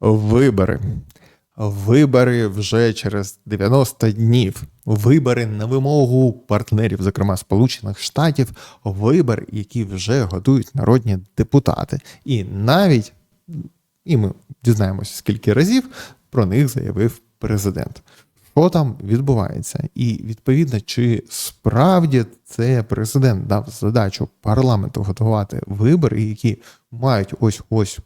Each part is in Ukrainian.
Вибори. Вибори вже через 90 днів. Вибори на вимогу партнерів, зокрема Сполучених Штатів, вибори, які вже готують народні депутати. І навіть, і ми дізнаємося, скільки разів про них заявив президент. Що там відбувається? І відповідно, чи справді це президент дав задачу парламенту готувати вибори, які мають ось ось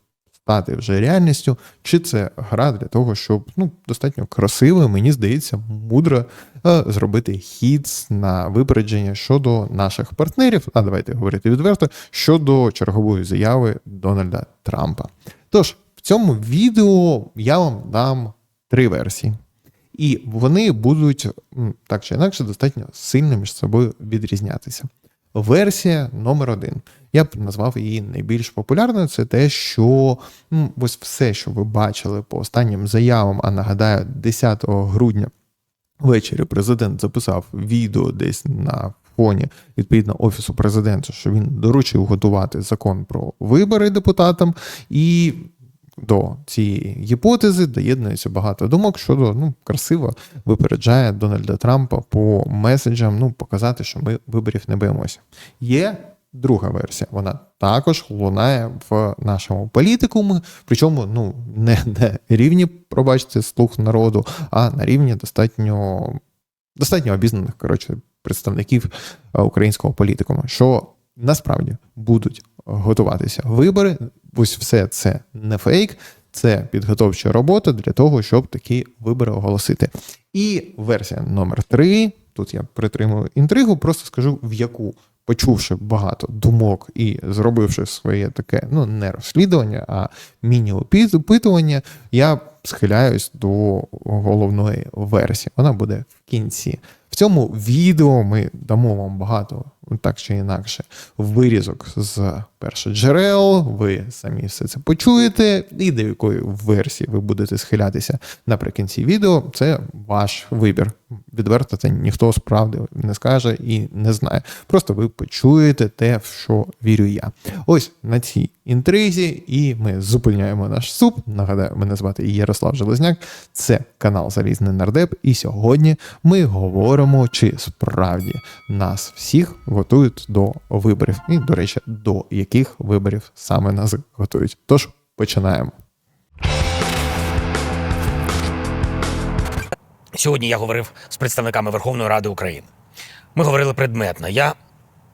стати вже реальністю, чи це гра для того, щоб ну достатньо красиво, мені здається, мудро е, зробити хід на випередження щодо наших партнерів. А давайте говорити відверто щодо чергової заяви Дональда Трампа. Тож в цьому відео я вам дам три версії. І вони будуть так чи інакше достатньо сильно між собою відрізнятися. Версія номер один. Я б назвав її найбільш популярною. Це те, що ну, ось все, що ви бачили по останнім заявам, а нагадаю, 10 грудня ввечері президент записав відео десь на фоні відповідно офісу президента, що він доручив готувати закон про вибори депутатам, і до цієї гіпотези доєднується багато думок щодо ну красиво випереджає Дональда Трампа по меседжам. Ну показати, що ми виборів не боїмося. Є друга версія. Вона також лунає в нашому політикумі, причому ну не на рівні, пробачте, слух народу, а на рівні достатньо достатньо обізнаних коротше представників е, українського політикуму, що насправді будуть готуватися вибори. Ось все це не фейк, це підготовча робота для того, щоб такі вибори оголосити. І версія номер три. Тут я притримую інтригу, просто скажу в яку. Почувши багато думок і зробивши своє таке, ну не розслідування, а міні-опитування, я схиляюсь до головної версії. Вона буде в кінці. В цьому відео ми дамо вам багато, так чи інакше, вирізок з перших джерел. Ви самі все це почуєте, і до якої версії ви будете схилятися наприкінці відео. Це ваш вибір. Відверто це ніхто справді не скаже і не знає. Просто ви почуєте те, в що вірю я. Ось на цій інтризі, і ми зупиняємо наш суп. Нагадаю, мене звати Ярослав Железняк. Це канал Залізний Нардеп. І сьогодні ми говоримо, чи справді нас всіх готують до виборів. І, до речі, до яких виборів саме нас готують. Тож починаємо. Сьогодні я говорив з представниками Верховної Ради України. Ми говорили предметно. Я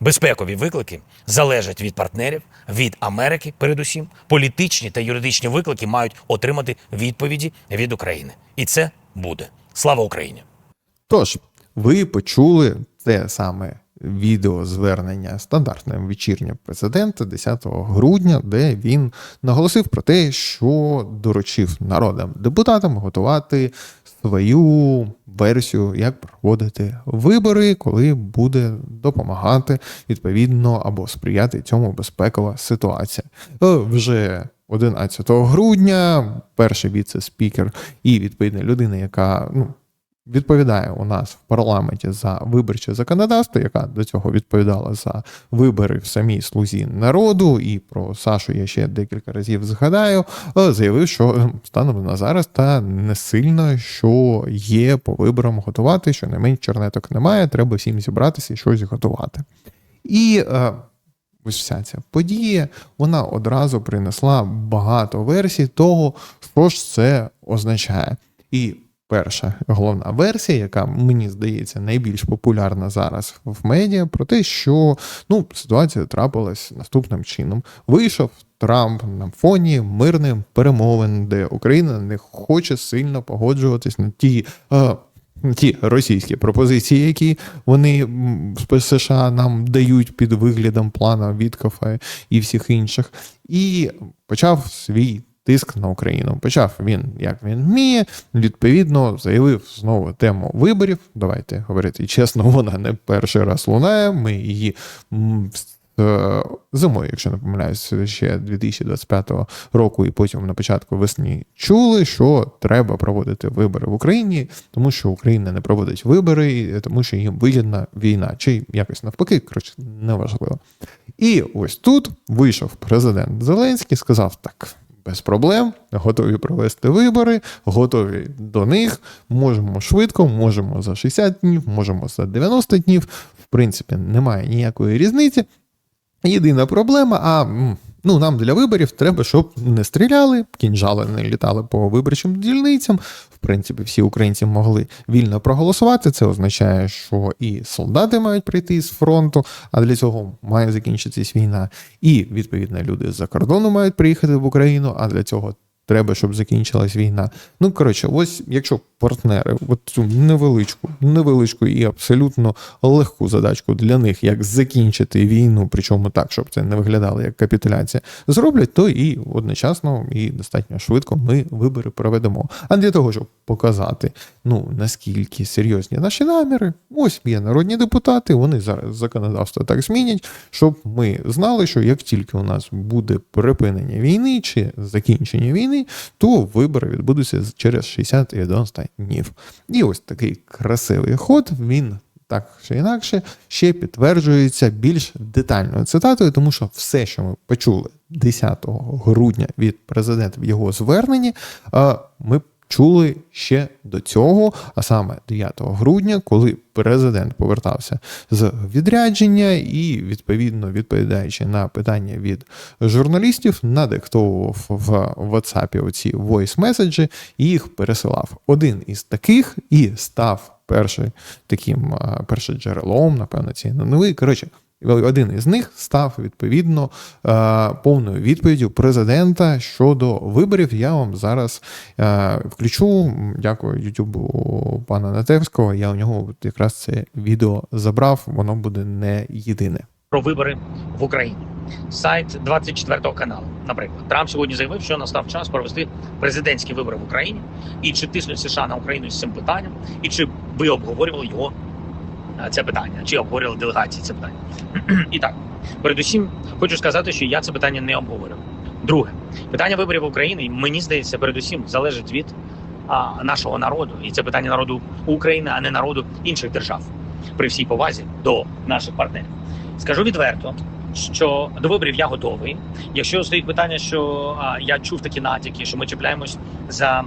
Безпекові виклики залежать від партнерів, від Америки, передусім. Політичні та юридичні виклики мають отримати відповіді від України. І це буде. Слава Україні! Тож, ви почули це саме відеозвернення стандартне вечірнє президента 10 грудня, де він наголосив про те, що доручив народам депутатам готувати свою версію, як проводити вибори, коли буде допомагати відповідно або сприяти цьому безпекова ситуація. Е, Вже 11 грудня перший віце-спікер і відповідна людина, яка ну. Відповідає у нас в парламенті за виборче законодавство, яка до цього відповідала за вибори в самій слузі народу, і про Сашу я ще декілька разів згадаю. е, Заявив, що станом на зараз та не сильно що є по виборам готувати, що не менш чернеток немає, треба всім зібратися і щось готувати. І е, ось вся ця подія, вона одразу принесла багато версій того, що ж це означає. І перша головна версія, яка мені здається найбільш популярна зараз в медіа, про те, що ну, ситуація трапилась наступним чином. Вийшов Трамп на фоні мирних перемовин, де Україна не хоче сильно погоджуватись на ті. е, Ті російські пропозиції, які вони з США нам дають під виглядом плана Віткофа і всіх інших, і почав свій тиск на Україну. Почав він, як він вміє, відповідно, заявив знову тему виборів. Давайте говорити чесно, вона не перший раз лунає. Ми її е, зимою, якщо не помиляюсь, ще 2025 року, і потім на початку весні чули, що треба проводити вибори в Україні, тому що Україна не проводить вибори, і тому що їм вигідна війна, чи якось навпаки, коротше, неважливо. І ось тут вийшов президент Зеленський, сказав так. Без проблем, готові провести вибори, готові до них. Можемо швидко, можемо за 60 днів, можемо за 90 днів. В принципі, немає ніякої різниці. Єдина проблема, а ну, нам для виборів треба, щоб не стріляли, кінжали не літали по виборчим дільницям. В принципі, всі українці могли вільно проголосувати. Це означає, що і солдати мають прийти з фронту, а для цього має закінчитись війна. І відповідно люди з-за кордону мають приїхати в Україну, а для цього. Треба, щоб закінчилась війна. Ну, коротше, ось якщо партнери от цю невеличку, невеличку і абсолютно легку задачку для них, як закінчити війну, причому так, щоб це не виглядало як капітуляція, зроблять, то і одночасно і достатньо швидко ми вибори проведемо. А для того, щоб показати, ну наскільки серйозні наші наміри, ось є народні депутати, вони зараз законодавство так змінять, щоб ми знали, що як тільки у нас буде припинення війни чи закінчення війни, то вибори відбудуться через 60 і 90 днів. І ось такий красивий ход він. Так чи інакше, ще підтверджується більш детальною цитатою, тому що все, що ми почули 10 грудня від президента в його зверненні, ми чули ще до цього, а саме 9 грудня, коли президент повертався з відрядження і, відповідно, відповідаючи на питання від журналістів, надиктовував в WhatsApp оці voice меседжі і їх пересилав. Один із таких і став перший таким першим джерелом, напевно, цієї новини. Коротше, один із них став відповідно е, повною відповіддю президента щодо виборів. Я вам зараз е, включу. Дякую Ютубу пана Натевського. Я у нього якраз це відео забрав. Воно буде не єдине. про вибори в Україні. Сайт 24 каналу. Наприклад, Трамп сьогодні заявив, що настав час провести президентські вибори в Україні. І чи тиснуть США на Україну з цим питанням, і чи ви обговорювали його це питання, чи обговорювали делегації це питання? І так, передусім, хочу сказати, що я це питання не обговорював. Друге, питання виборів України, мені здається, передусім залежить від а, нашого народу, і це питання народу України, а не народу інших держав. При всій повазі до наших партнерів. Скажу відверто, що до виборів я готовий. Якщо стоїть питання, що а, я чув такі натяки, що ми чіпляємось за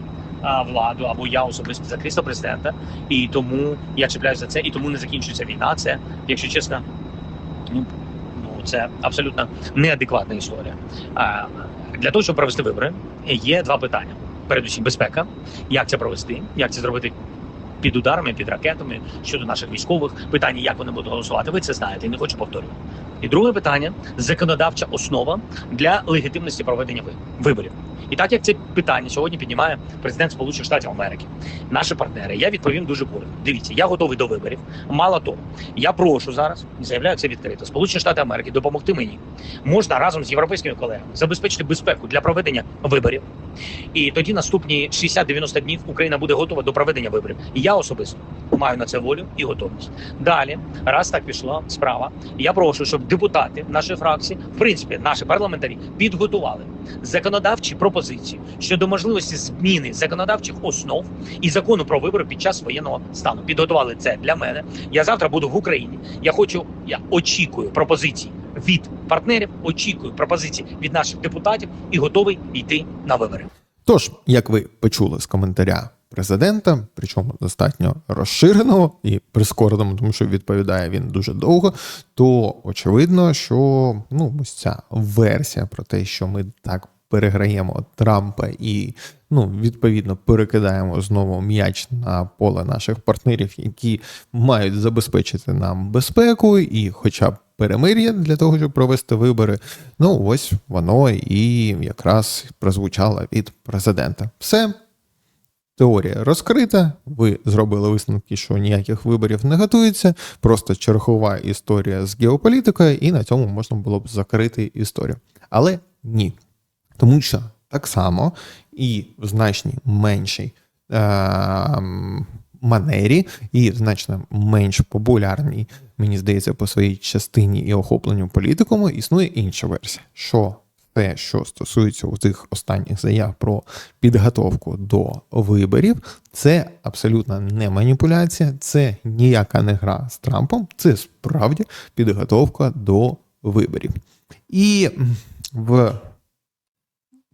владу або я особисто за крісло президента, і тому я чіпляюся за це, і тому не закінчується війна. Це, якщо чесно, ну, ну це абсолютно неадекватна історія. А, для того, щоб провести вибори, є два питання: передусім, безпека, як це провести, як це зробити. Під ударами, під ракетами щодо наших військових питання, як вони будуть голосувати. Ви це знаєте, і не хочу повторювати. І друге питання законодавча основа для легітимності проведення виборів. І так як це питання сьогодні піднімає президент Сполучених Штатів Америки, наші партнери, я відповім дуже коротко. Дивіться, я готовий до виборів. Мало того, я прошу зараз і заявляю це відкрито. Сполучені Штати Америки допомогти мені. Можна разом з європейськими колегами забезпечити безпеку для проведення виборів. І тоді наступні 60-90 днів Україна буде готова до проведення виборів. І я особисто маю на це волю і готовність. Далі, раз так пішла справа, я прошу, щоб депутати нашої фракції, в принципі, наші парламентарі, підготували законодавчі пропозиції щодо можливості зміни законодавчих основ і закону про вибори під час воєнного стану. Підготували це для мене. Я завтра буду в Україні. Я хочу, я очікую пропозицій від партнерів, очікую пропозицій від наших депутатів і готовий йти на вибори. Тож, як ви почули з коментаря президента, причому достатньо розширеного і прискореного, тому що відповідає він дуже довго, то очевидно, що ну ось ця версія про те, що ми так переграємо Трампа і ну відповідно перекидаємо знову м'яч на поле наших партнерів, які мають забезпечити нам безпеку і, хоча б. Перемир'я для того, щоб провести вибори. Ну, ось воно і якраз прозвучало від президента. Все, Теорія розкрита. Ви зробили висновки, що ніяких виборів не готується. Просто чергова історія з геополітикою, і на цьому можна було б закрити історію. Але ні. Тому що так само і в значній меншій е, манері, і в значно менш популярній, мені здається, по своїй частині і охопленню політикуму, існує інша версія. Що те, що стосується у тих останніх заяв про підготовку до виборів, це абсолютно не маніпуляція, це ніяка не гра з Трампом, це справді підготовка до виборів. І в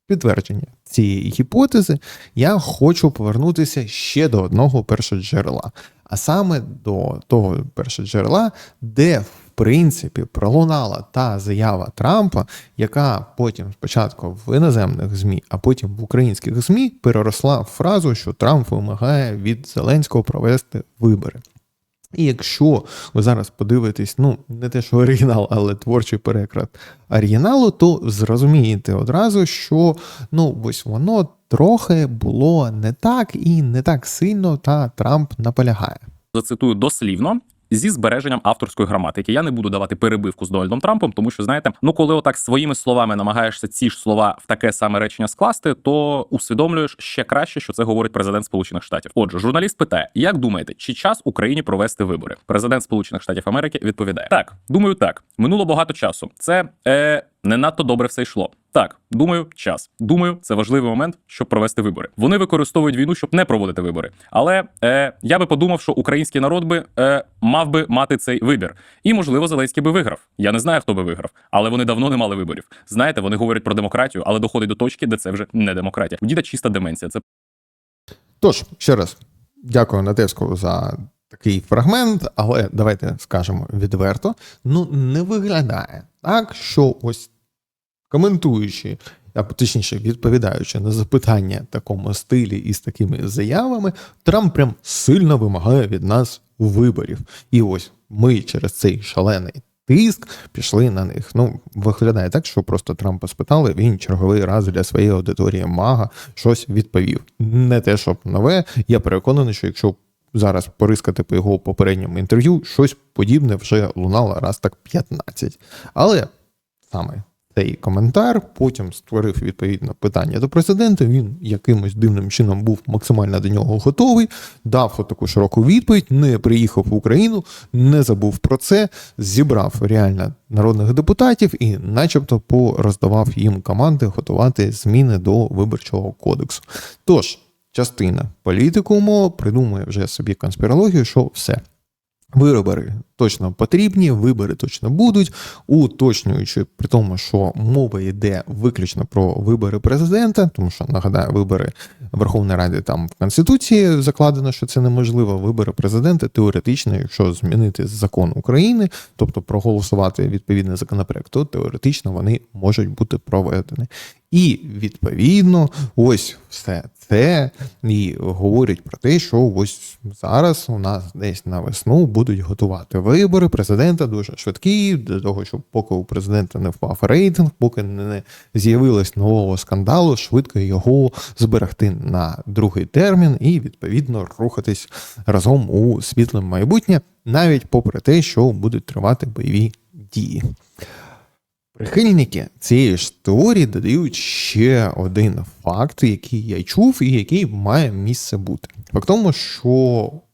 підтвердження цієї гіпотези я хочу повернутися ще до одного першоджерела, а саме до того першоджерела, де принципі пролунала та заява Трампа, яка потім спочатку в іноземних ЗМІ, а потім в українських ЗМІ переросла в фразу, що Трамп вимагає від Зеленського провести вибори. І якщо ви зараз подивитесь, ну не те, що оригінал, але творчий переклад оригіналу, то зрозумієте одразу, що ну ось воно трохи було не так і не так сильно, та Трамп наполягає. зацитую дослівно. Зі збереженням авторської граматики я не буду давати перебивку з Дональдом Трампом, тому що знаєте, ну коли отак своїми словами намагаєшся ці ж слова в таке саме речення скласти, то усвідомлюєш ще краще, що це говорить президент Сполучених Штатів. Отже, журналіст питає: як думаєте, чи час Україні провести вибори? Президент Сполучених Штатів Америки відповідає: Так, думаю, так. Минуло багато часу. Це е, не надто добре все йшло. Так, думаю, час. Думаю, це важливий момент, щоб провести вибори. Вони використовують війну, щоб не проводити вибори. Але е, я би подумав, що український народ би е, мав би мати цей вибір. І можливо, Зеленський би виграв. Я не знаю, хто би виграв, але вони давно не мали виборів. Знаєте, вони говорять про демократію, але доходить до точки, де це вже не демократія. У діда чиста деменція. Це Тож, ще раз, дякую Натевському за такий фрагмент, але давайте скажемо відверто: ну, не виглядає так, що ось коментуючи, або точніше, відповідаючи на запитання в такому стилі і з такими заявами, Трамп прям сильно вимагає від нас виборів. І ось ми через цей шалений. Тиск пішли на них. Ну, виглядає так, що просто Трампа спитали, він черговий раз для своєї аудиторії мага щось відповів. Не те, щоб нове. Я переконаний, що якщо зараз порискати по його попередньому інтерв'ю, щось подібне вже лунало раз так 15. Але саме цей коментар потім створив відповідно питання до президента. Він якимось дивним чином був максимально до нього готовий, дав таку широку відповідь, не приїхав в Україну, не забув про це, зібрав реально народних депутатів і, начебто, пороздавав їм команди готувати зміни до виборчого кодексу. Тож, частина політикуму придумує вже собі конспірологію, що все. Вибори точно потрібні, вибори точно будуть, уточнюючи при тому, що мова йде виключно про вибори президента, тому що нагадаю, вибори Верховної Ради там в Конституції закладено, що це неможливо. Вибори президента теоретично, якщо змінити закон України, тобто проголосувати відповідний законопроект, то теоретично вони можуть бути проведені. І відповідно, ось все це і говорять про те, що ось зараз у нас десь на весну будуть готувати вибори президента дуже швидкі, для того, щоб поки у президента не впав рейтинг, поки не з'явилось нового скандалу, швидко його зберегти на другий термін і відповідно рухатись разом у світле майбутнє, навіть попри те, що будуть тривати бойові дії. Прихильники цієї ж теорії додають ще один факт, який я чув і який має місце бути. Факт тому, що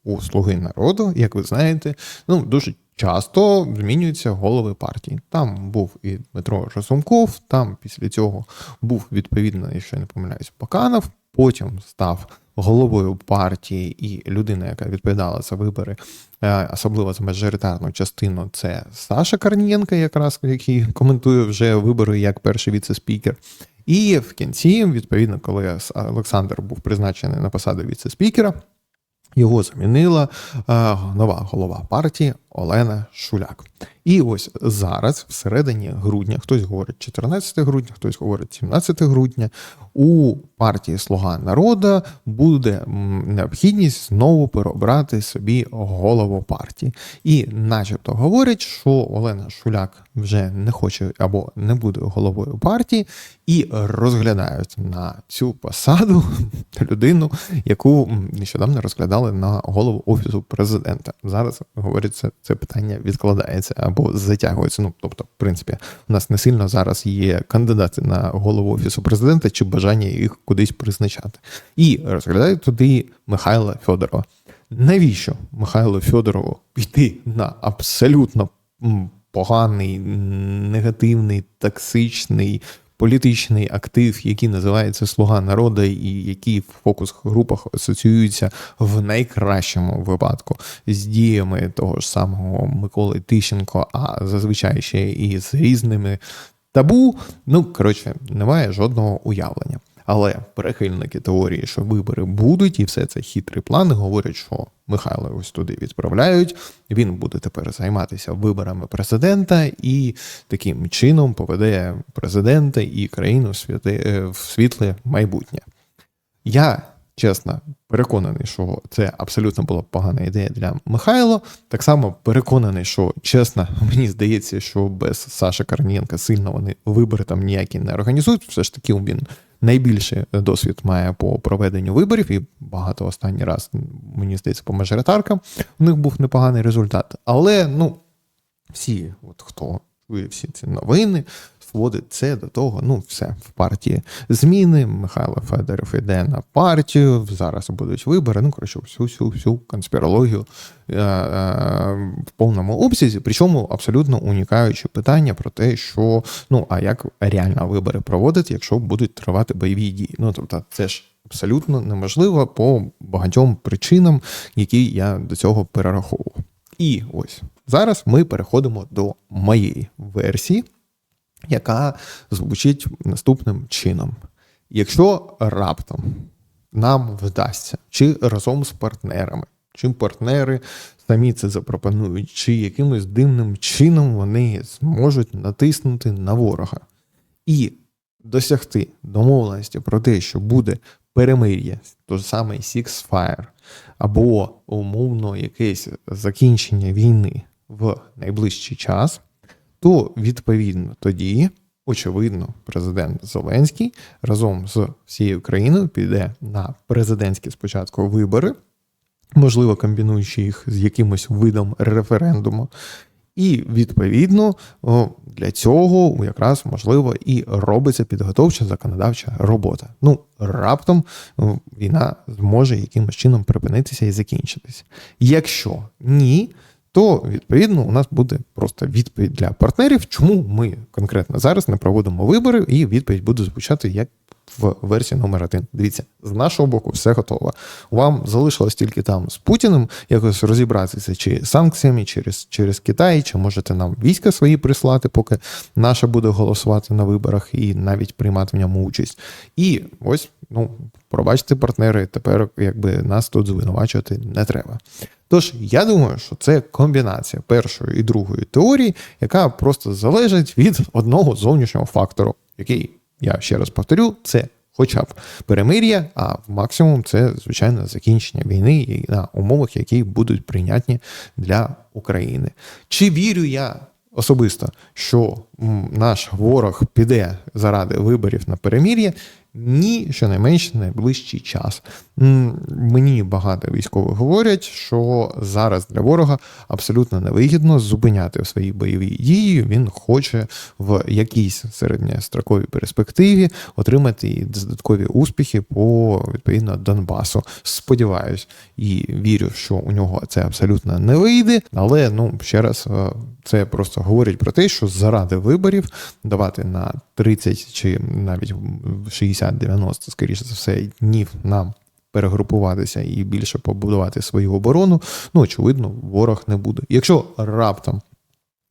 у Слуги народу, як ви знаєте, ну дуже часто змінюються голови партії. Там був і Дмитро Жасумков, там після цього був відповідно, якщо я не помиляюсь, Баканов, потім став головою партії і людина, яка відповідала за вибори, е, особливо за мажоритарну частину, це Саша Корнієнко, якраз який коментує вже вибори як перший віце-спікер. І в кінці, відповідно, коли Олександр був призначений на посаду віце-спікера, його замінила е, нова голова партії Олена Шуляк. І ось зараз, всередині грудня, хтось говорить 14 грудня, хтось говорить 17 грудня, у партії Слуга народу буде необхідність знову переобрати собі голову партії. І, начебто, говорять, що Олена Шуляк вже не хоче або не буде головою партії, і розглядають на цю посаду людину, яку нещодавно розглядали на голову офісу президента. Зараз говориться це питання відкладається або затягується. Ну, тобто, в принципі, у нас не сильно зараз є кандидати на голову офісу президента чи бажання їх кудись призначати. І розглядають туди Михайла Федорова. Навіщо Михайлу Федорову піти на абсолютно поганий, негативний, токсичний політичний актив, який називається Слуга народу, і який в фокус-групах асоціюється в найкращому випадку з діями того ж самого Миколи Тищенко, а зазвичай ще і з різними табу. Ну, коротше, немає жодного уявлення. Але прихильники теорії, що вибори будуть, і все це хитрий план, говорять, що Михайла ось туди відправляють. Він буде тепер займатися виборами президента і таким чином поведе президента і країну в святе- е, в світле майбутнє. Я чесно переконаний, що це абсолютно була погана ідея для Михайла. Так само переконаний, що чесно, мені здається, що без Саши Корнієнка сильно вони вибори там ніякі не організують. Все ж таки він найбільший досвід має по проведенню виборів, і багато останній раз, мені здається, по мажоритаркам у них був непоганий результат. Але ну, всі, от хто чує всі ці новини, сводить це до того, ну, все, в партії зміни. Михайло Федоров йде на партію, зараз будуть вибори. Ну, коротше, всю всю всю конспірологію е, е, в повному обсязі, причому абсолютно унікаючи питання про те, що ну, а як реально вибори проводити, якщо будуть тривати бойові дії. Ну, тобто, це ж. Абсолютно неможливо по багатьом причинам, які я до цього перераховував. І ось зараз ми переходимо до моєї версії, яка звучить наступним чином: якщо раптом нам вдасться, чи разом з партнерами, чи партнери самі це запропонують, чи якимось дивним чином вони зможуть натиснути на ворога. І досягти домовленості про те, що буде перемир'я, то саме Six або умовно якесь закінчення війни в найближчий час, то відповідно тоді, очевидно, президент Зеленський разом з всією країною піде на президентські спочатку вибори, можливо, комбінуючи їх з якимось видом референдуму. І відповідно для цього якраз можливо і робиться підготовча законодавча робота. Ну раптом війна зможе якимось чином припинитися і закінчитися. Якщо ні, то відповідно у нас буде просто відповідь для партнерів, чому ми конкретно зараз не проводимо вибори, і відповідь буде звучати як в версії номер один. Дивіться, з нашого боку все готово. Вам залишилось тільки там з Путіним якось розібратися, чи санкціями через, через Китай, чи можете нам війська свої прислати, поки наша буде голосувати на виборах і навіть приймати в ньому участь. І ось, ну, пробачте, партнери, тепер якби нас тут звинувачувати не треба. Тож я думаю, що це комбінація першої і другої теорії, яка просто залежить від одного зовнішнього фактору, який я ще раз повторю, це хоча б перемир'я, а максимум це звичайно закінчення війни і на умовах, які будуть прийнятні для України. Чи вірю я особисто, що наш ворог піде заради виборів на перемир'я? Ні, щонайменше найближчий час. Мені багато військових говорять, що зараз для ворога абсолютно невигідно зупиняти свої бойові дії. Він хоче в якійсь середньостроковій перспективі отримати додаткові успіхи по відповідно Донбасу. Сподіваюсь і вірю, що у нього це абсолютно не вийде. Але ну ще раз, е, це просто говорить про те, що заради виборів давати на 30 чи навіть 60-90, скоріше за все, днів нам перегрупуватися і більше побудувати свою оборону, ну, очевидно, ворог не буде. Якщо раптом,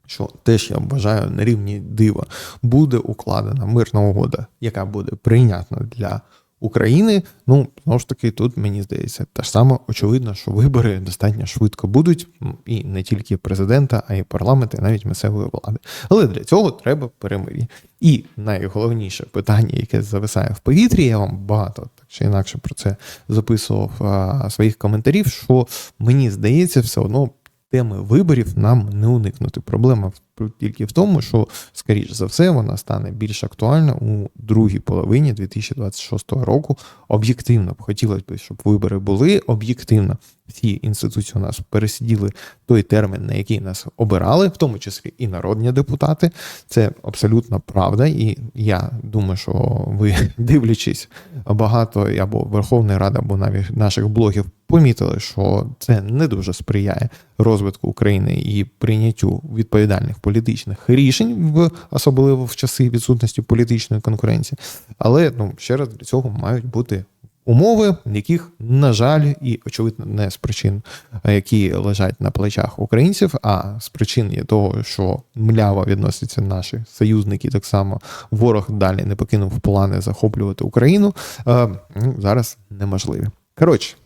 що теж я вважаю на рівні дива, буде укладена мирна угода, яка буде прийнятна для України, ну, знову ж таки, тут мені здається, те ж саме очевидно, що вибори достатньо швидко будуть, і не тільки президента, а й парламенту, і навіть місцевої влади. Але для цього треба перемир'я. І найголовніше питання, яке зависає в повітрі, я вам багато так чи інакше про це записував а, своїх коментарів, що мені здається, все одно теми виборів нам не уникнути. Проблема в тільки в тому, що, скоріш за все, вона стане більш актуальна у другій половині 2026 року. Об'єктивно б хотілося б, щоб вибори були об'єктивно. Всі інституції у нас пересиділи той термін, на який нас обирали, в тому числі і народні депутати. Це абсолютно правда. І я думаю, що ви, дивлячись багато або Верховної Ради, або навіть наших блогів, помітили, що це не дуже сприяє розвитку України і прийняттю відповідальних політичних рішень, в особливо в часи відсутності політичної конкуренції. Але ну ще раз для цього мають бути. Умови, яких, на жаль, і очевидно, не з причин, які лежать на плечах українців, а з причин є того, що мляво відносяться наші союзники, так само ворог далі не покинув плани захоплювати Україну. е, ну, зараз неможливі. Коротше,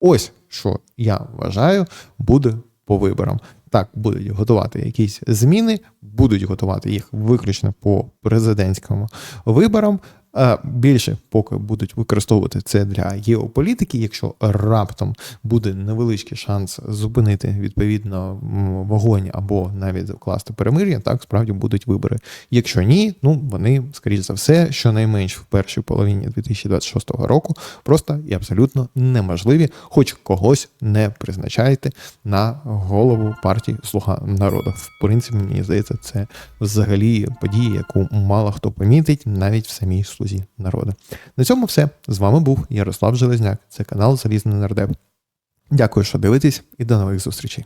ось що я вважаю буде по виборам. Так, будуть готувати якісь зміни, будуть готувати їх виключно по президентському виборам. Більше поки будуть використовувати це для геополітики. Якщо раптом буде невеличкий шанс зупинити відповідно вогонь або навіть закласти перемир'я, так справді будуть вибори. Якщо ні, ну вони скоріш за все, щонайменш в першій половині 2026 року, просто і абсолютно неможливі, хоч когось не призначайте на голову партії Слуга народу. В принципі, мені здається, це взагалі подія, яку мало хто помітить, навіть в самій слузі народу. На цьому все. З вами був Ярослав Железняк. Це канал Залізний Нардеп. Дякую, що дивитесь, і до нових зустрічей.